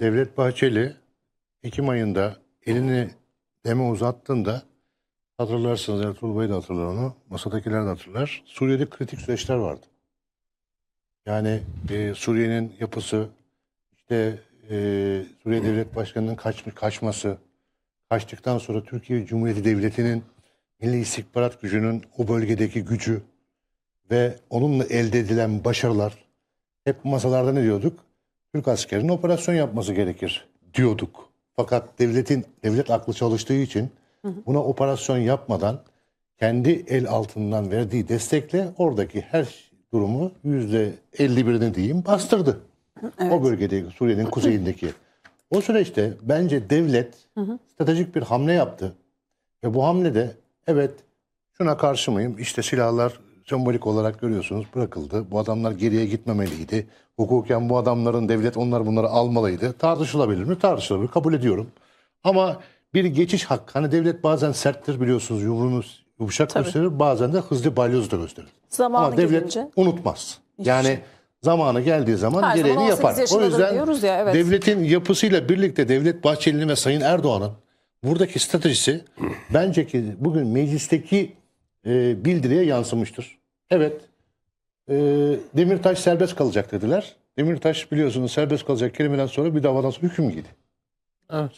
Devlet Bahçeli Ekim ayında elini deme uzattığında hatırlarsınız Ertuğrul Bey de hatırlar onu. Masadakiler de hatırlar. Suriye'de kritik süreçler vardı. Yani e, Suriye'nin yapısı, işte e, Suriye Devlet Başkanı'nın kaçmış, kaçması, kaçtıktan sonra Türkiye Cumhuriyeti Devleti'nin Milli İstihbarat Gücü'nün o bölgedeki gücü ve onunla elde edilen başarılar hep masalarda ne diyorduk? Türk askerinin operasyon yapması gerekir diyorduk. Fakat devletin devlet aklı çalıştığı için buna operasyon yapmadan kendi el altından verdiği destekle oradaki her durumu yüzde 51'ini diyeyim bastırdı. O bölgedeki Suriye'nin kuzeyindeki. O süreçte bence devlet stratejik bir hamle yaptı. Ve bu hamlede evet şuna karşı mıyım? İşte silahlar sembolik olarak görüyorsunuz bırakıldı. Bu adamlar geriye gitmemeliydi. Hukuken bu adamların devlet onlar bunları almalıydı. Tartışılabilir mi? Tartışılabilir. Kabul ediyorum. Ama bir geçiş hakkı. Hani devlet bazen serttir biliyorsunuz. Yumruğunu yumuşak Tabii. gösterir. Bazen de hızlı balyoz da gösterir. Zamanı Ama devlet gelince. unutmaz. Yani zamanı geldiği zaman Her zaman gereğini 18 yapar. O yüzden ya, evet. devletin yapısıyla birlikte Devlet Bahçeli'nin ve Sayın Erdoğan'ın buradaki stratejisi bence ki bugün meclisteki e, bildiriye yansımıştır. Evet e, Demirtaş serbest kalacak dediler. Demirtaş biliyorsunuz serbest kalacak kelimeden sonra bir davadan sonra hüküm giydi. Evet.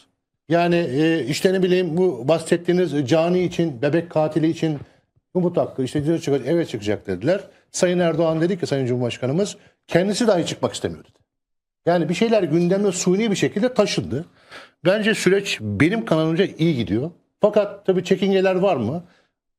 Yani e, işte ne bileyim bu bahsettiğiniz cani için, bebek katili için umut hakkı işte çıkacak, evet çıkacak dediler. Sayın Erdoğan dedi ki Sayın Cumhurbaşkanımız kendisi dahi çıkmak istemiyor dedi. Yani bir şeyler gündeme suni bir şekilde taşındı. Bence süreç benim kanalımca iyi gidiyor. Fakat tabii çekingeler var mı?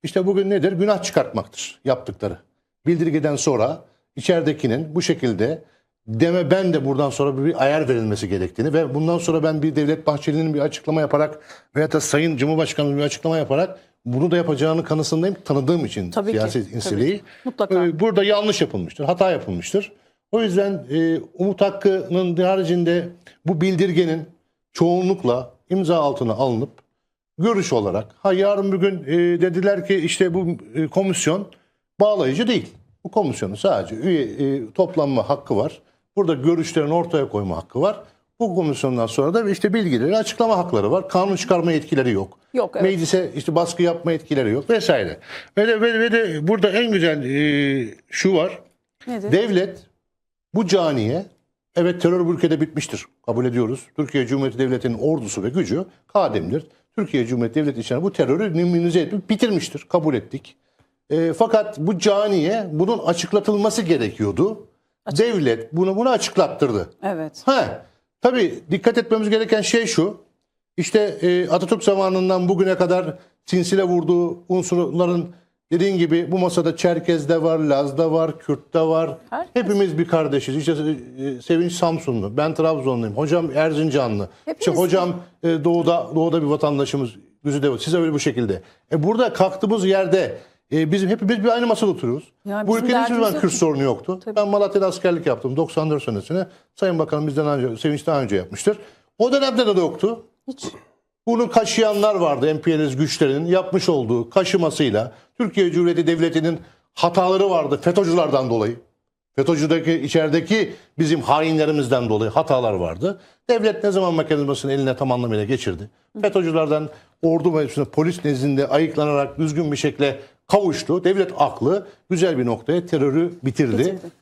İşte bugün nedir? Günah çıkartmaktır yaptıkları. Bildirgeden sonra içeridekinin bu şekilde deme ben de buradan sonra bir ayar verilmesi gerektiğini ve bundan sonra ben bir Devlet Bahçeli'nin bir açıklama yaparak veya da Sayın Cumhurbaşkanı'nın bir açıklama yaparak bunu da yapacağını kanısındayım tanıdığım için Tabii ki, tabii. insileyi. Mutlaka. Ee, Burada yanlış yapılmıştır, hata yapılmıştır. O yüzden e, Umut Hakkı'nın haricinde bu bildirgenin çoğunlukla imza altına alınıp görüş olarak ha yarın bir gün e, dediler ki işte bu e, komisyon bağlayıcı değil. Bu komisyonun sadece üye e, toplanma hakkı var. Burada görüşlerini ortaya koyma hakkı var. Bu komisyondan sonra da işte bilgileri açıklama hakları var. Kanun çıkarma yetkileri yok. Yok, evet. Meclise işte baskı yapma yetkileri yok vesaire. Ve de, ve, ve de burada en güzel e, şu var. Nedir? Devlet bu caniye evet terör bu ülkede bitmiştir. Kabul ediyoruz. Türkiye Cumhuriyeti Devleti'nin ordusu ve gücü kadimdir. Türkiye Cumhuriyeti Devleti içinde bu terörü minimize edip bitirmiştir. Kabul ettik. E, fakat bu caniye bunun açıklatılması gerekiyordu. Devlet bunu bunu açıklattırdı. Evet. Ha, tabii dikkat etmemiz gereken şey şu. İşte e, Atatürk zamanından bugüne kadar sinsile vurduğu unsurların dediğin gibi bu masada Çerkez de var, Laz da var, Kürt de var. Herkes. Hepimiz bir kardeşiz. İşte e, Sevinç Samsunlu, ben Trabzonluyum. Hocam Erzincanlı. Hepimiz- İşte hocam e, doğuda doğuda bir vatandaşımız Güzide Size öyle bu şekilde. E burada kalktığımız yerde e, bizim hepimiz bir aynı masada oturuyoruz. Yani bu ülkede hiçbir zaman Kürt sorunu yoktu. Tabii. Ben Malatya'da askerlik yaptım 94 senesine. Sayın Bakanım bizden önce, Sevinç daha önce yapmıştır. O dönemde de yoktu. Hiç. Bunu kaşıyanlar vardı emperyalist güçlerin yapmış olduğu kaşımasıyla. Türkiye Cumhuriyeti Devleti'nin hataları vardı FETÖ'cülerden dolayı. FETÖ'cüdeki içerideki bizim hainlerimizden dolayı hatalar vardı. Devlet ne zaman mekanizmasını eline tam anlamıyla geçirdi. FETÖ'cülerden ordu hepsine polis nezdinde ayıklanarak düzgün bir şekilde kavuştu. Devlet aklı güzel bir noktaya terörü bitirdi. Bitirdi.